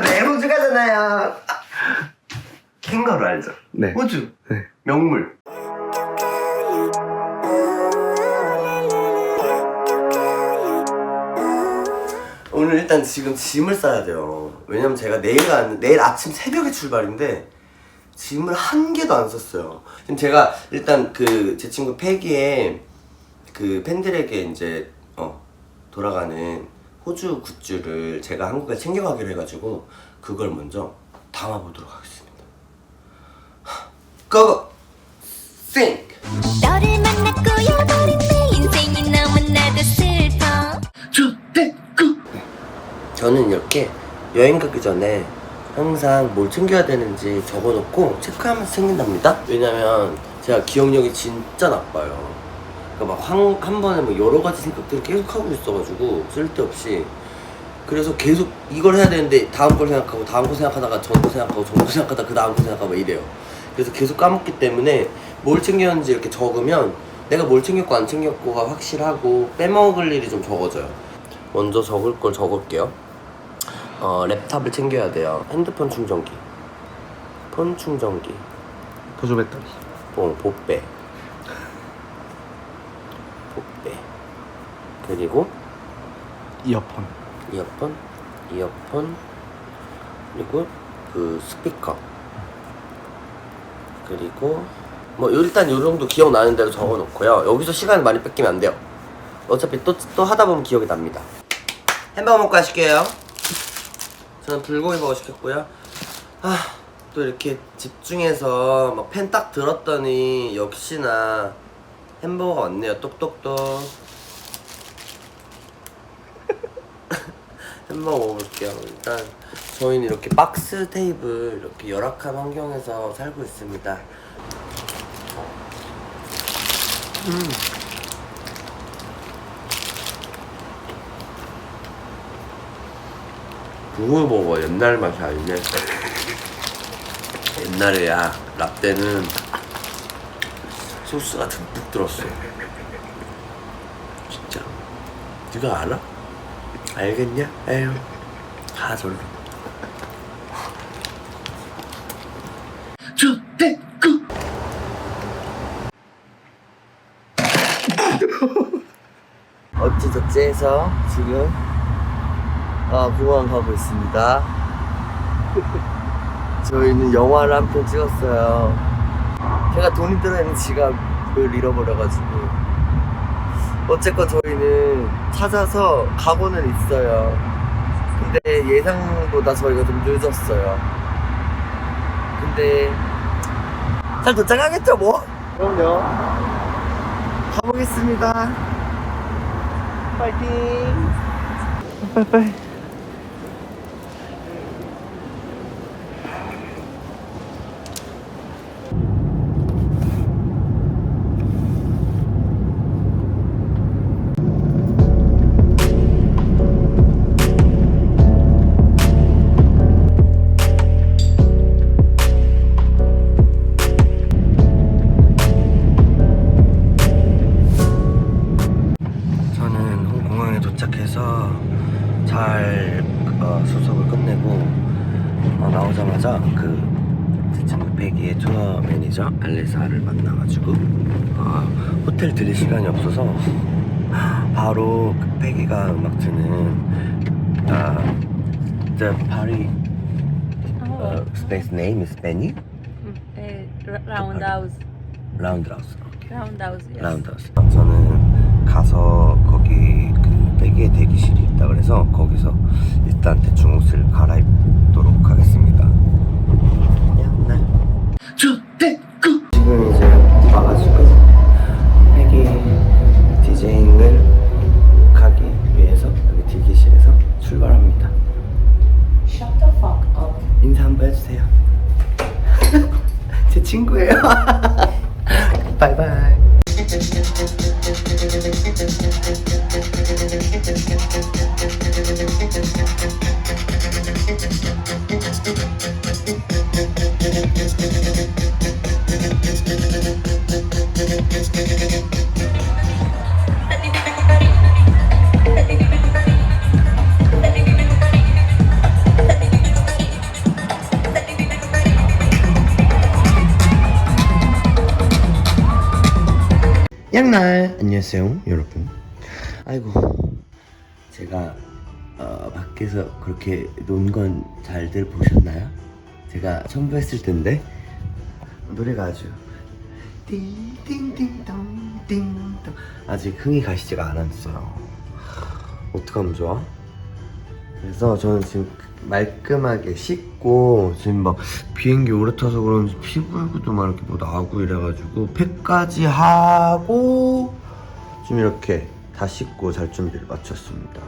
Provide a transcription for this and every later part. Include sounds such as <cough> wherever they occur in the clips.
네, 호주 가잖아요. 캥거루 알죠? 네. 호주. 네. 명물. 오늘 일단 지금 짐을 싸야 돼요. 왜냐면 제가 내일 가는 내일 아침 새벽에 출발인데 짐을 한 개도 안 썼어요. 지금 제가 일단 그 제 친구 패기에 그 팬들에게 이제 어 돌아가는 호주 굿즈를 제가 한국에 챙겨가기로 해가지고 그걸 먼저 담아보도록 하겠습니다. 고고! think! 너를 만나 꼬여버린 내 인생이 너무나도 슬퍼 저는 이렇게 여행 가기 전에 항상 뭘 챙겨야 되는지 적어놓고 체크하면서 챙긴답니다. 왜냐면 제가 기억력이 진짜 나빠요. 그러니까 막한 번에 뭐 여러 가지 생각들을 계속 하고 있어가지고 쓸데없이 그래서 계속 이걸 해야 되는데 다음 걸 생각하고 다음 거 생각하다가 전거 생각하고 전거 생각하다 그 다음 거 생각하고 막 이래요. 그래서 계속 까먹기 때문에 뭘 챙겼는지 이렇게 적으면 내가 뭘 챙겼고 안 챙겼고가 확실하고 빼먹을 일이 좀 적어져요. 먼저 적을 걸 적을게요. 어, 랩탑을 챙겨야 돼요. 핸드폰 충전기, 폰 충전기, 보조 배터리. 어, 보배, 보배, 그리고 이어폰. 이어폰, 이어폰, 그리고 그 스피커, 그리고 뭐 일단 요 정도 기억나는 대로 적어놓고요. 여기서 시간 많이 뺏기면 안 돼요. 어차피 또, 또 하다 보면 기억이 납니다. 햄버거 먹고 가실게요. 저는 불고기 먹고 시켰고요. 아, 또 이렇게 집중해서 막 펜 딱 들었더니 역시나 햄버거가 왔네요. 똑똑똑. 햄버거 먹어볼게요. 일단 저희는 이렇게 박스 테이블 이렇게 열악한 환경에서 살고 있습니다. 그걸 먹어 옛날 맛이 아니네. 옛날에야 라떼는 소스가 듬뿍 들었어. 진짜. 네가 알아? 알겠냐? 에휴. 가 절로. 저대꾸. 어찌저찌 해서 지금 아 공항 가고 있습니다. 저희는 영화를 한 편 찍었어요. 제가 돈이 들어있는 지갑을 잃어버려가지고 어쨌건 저희는 찾아서 가고는 있어요. 근데 예상보다 저희가 좀 늦었어요. 근데 잘 도착하겠죠 뭐? 그럼요. 가보겠습니다. 파이팅! 빠이 잘 어, 수속을 끝내고 어, 나오자마자 그제 친구 백이의 투어 매니저 알레사를 만나가지고 어, 호텔 들릴 시간이 없어서 바로 그 백이가 음악 트는 어, The party uh, space name is Benny Eh, r- roundhouse. 라운드하우스 Roundhouse, yes. 라운드하우스. 저는 가서 거기 그 베개의 대기실이 있다 그래서 거기서 일단 대충 옷을 갈아입도록 하겠습니다. 네. 지금 이제 와가지고 베개 디제잉을 가기 위해서 여기 대기실에서 출발합니다. 인사 한번 해주세요. <laughs> 제 친구예요. <laughs> 바이바이. 양날. 안녕하세요 여러분. 아이고. 제가 어, 밖에서 그렇게 논 건 잘들 보셨나요? 제가 첨부했을 텐데. 노래가 아주 띵띵띵동 띵동. 아직 흥이 가시지가 않았어요. 어떡하면 좋아? 그래서 저는 지금 말끔하게 씻고 지금 막 비행기 오래 타서 그런지 피부에도 막 이렇게 뭐 나고 이래가지고 팩까지 하고 지금 이렇게 다 씻고 잘 준비를 마쳤습니다.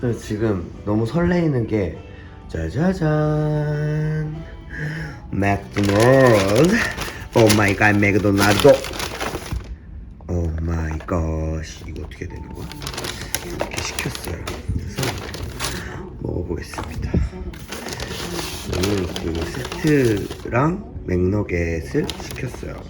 그래서 지금 너무 설레이는 게 짜자잔 맥도날드 오 마이 갓 맥도날드 오 마이 갓 이거 어떻게 되는 거야? 이렇게 시켰어요. 그래서 먹어보겠습니다. 저는 그 세트랑 맥너겟을 시켰어요.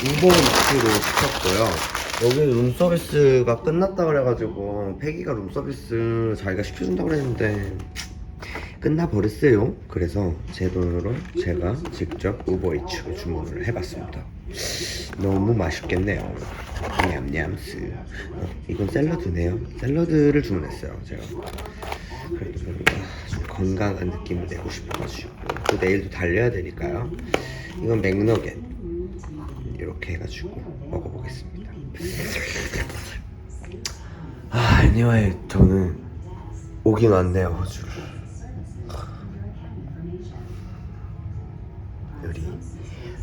우버이츠로 시켰고요. 여기 룸서비스가 끝났다 그래가지고 패기가 룸서비스 자기가 시켜준다 그랬는데 끝나버렸어요. 그래서 제 돈으로 제가 직접 우버이츠로 주문을 해봤습니다. 너무 맛있겠네요. 냠냠스. 어, 이건 샐러드네요. 샐러드를 주문했어요, 제가. 그래도 뭔가 좀 건강한 느낌을 내고 싶어가지고. 또 내일도 달려야 되니까요. 이건 맥너겟. 이렇게 해가지고 먹어보겠습니다. 아, anyway, 저는 오긴 왔네요, 호주를.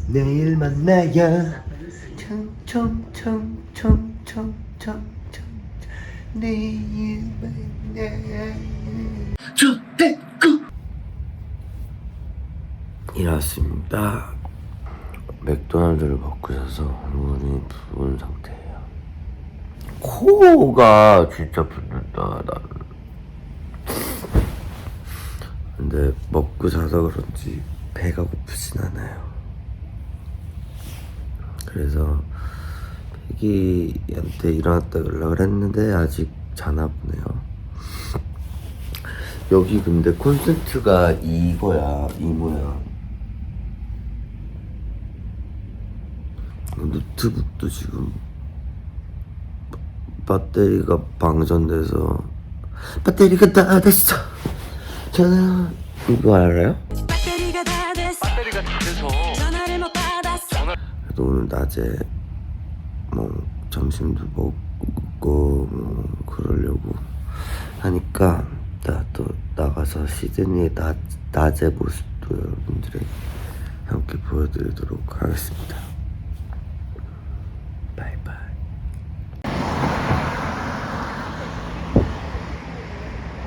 내일 만나요. 일어났습니다. 맥도날드를 먹고 자서 눈이 부은 상태예요. 코가 진짜 붓는다 나는. 근데 먹고 자서 그런지 배가 고프진 않아요. 그래서 애기한테 일어났다 연락을 했는데 아직 자나 보네요. 여기 근데 콘센트가 이거야 이 모양. 노트북도 지금 배터리가 방전돼서 배터리가 다 됐어. 저는 이거 알아요? 배터리가 다 됐어 전화를 못 받았어 그래도 오늘 낮에 뭐 점심도 먹고 뭐 그러려고 하니까 나 또 나가서 시드니의 낮, 낮의 모습도 여러분들에게 함께 보여드리도록 하겠습니다. 바이바이.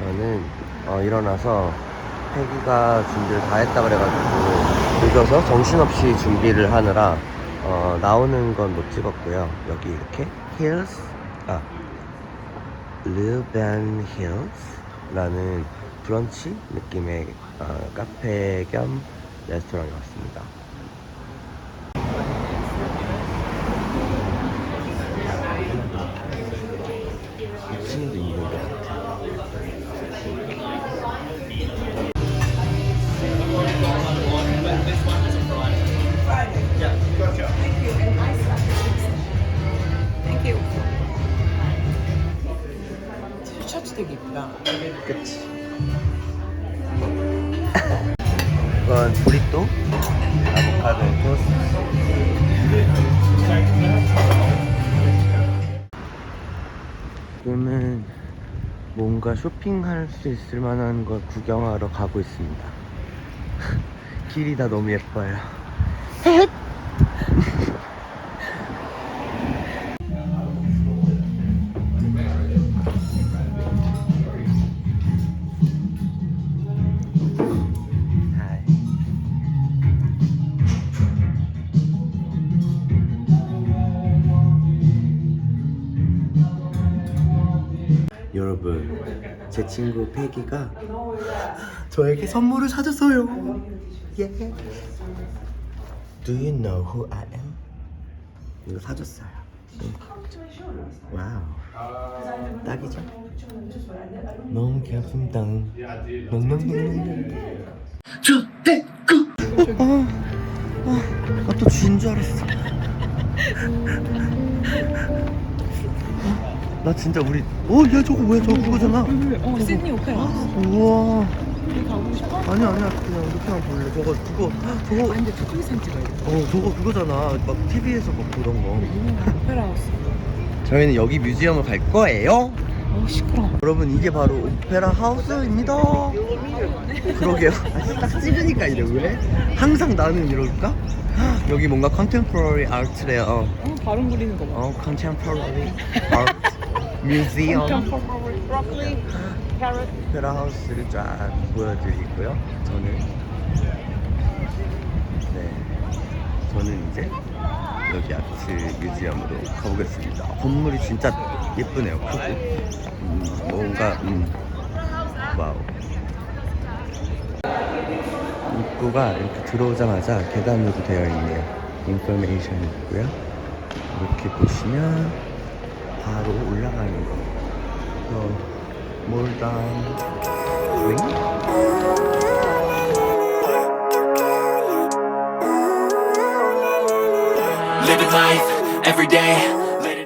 저는 어, 일어나서 패기가 준비를 다 했다 그래가지고 늦어서 정신없이 준비를 하느라 어, 나오는 건 못 찍었고요. 여기 이렇게 힐스 아 르벤 힐스라는 브런치 느낌의 어, 카페 겸 레스토랑에 왔습니다. 되게 이쁘다. 그치. 이건 브리또, 아보카도 토스트. 지금은 뭔가 쇼핑할 수 있을 만한 걸 구경하러 가고 있습니다. <laughs> 길이 다 너무 예뻐요. <laughs> 여러분, 제 친구 패기가 저에게 선물을 사줬어요. 예. Do you know who I am? 이거 사줬어요. 응. 와우. 딱이죠? 너무 귀엽습니다. 어, 어, 나또 쥐인 줄 알았어. 어, 나 진짜 우리, 어, 야, 저거 뭐야? 저거 그거잖아. 어, 시드니 오페라. 우와. 우리 가고 싶어? 아니, 아니야. 그냥 이렇게만 볼래. 저거, 그거, 저거, 아니, 근데 초콜릿 찍어야 돼. 어, 저거 그거잖아. 막 TV에서 막 그런 거. 유명한 오페라 하우스. 저희는 여기 뮤지엄을 갈 거예요. 어, 시끄러워. 여러분 이게 바로 오페라 하우스입니다. 그러게요. 딱 찍으니까 이래 왜? 항상 나는 이럴까? 여기 뭔가 컨템포러리 아트래요. 어, 발음 그리는 거 봐. 어, 컨템포러리 아트 뮤지엄 브로콜리, 캐럿. 오페라 하우스를 쫙 보여드리고요. 저는 네, 저는 이제 여기 아트 뮤지엄으로 가보겠습니다. 건물이 진짜 예쁘네요. 크고 음, 뭔가 음, 와우. 입구가 이렇게 들어오자마자 계단으로 되어 있네요. 인포메이션 있고요. 이렇게 보시면 바로 올라가는 거. 어, 몰당 윙? Living life every day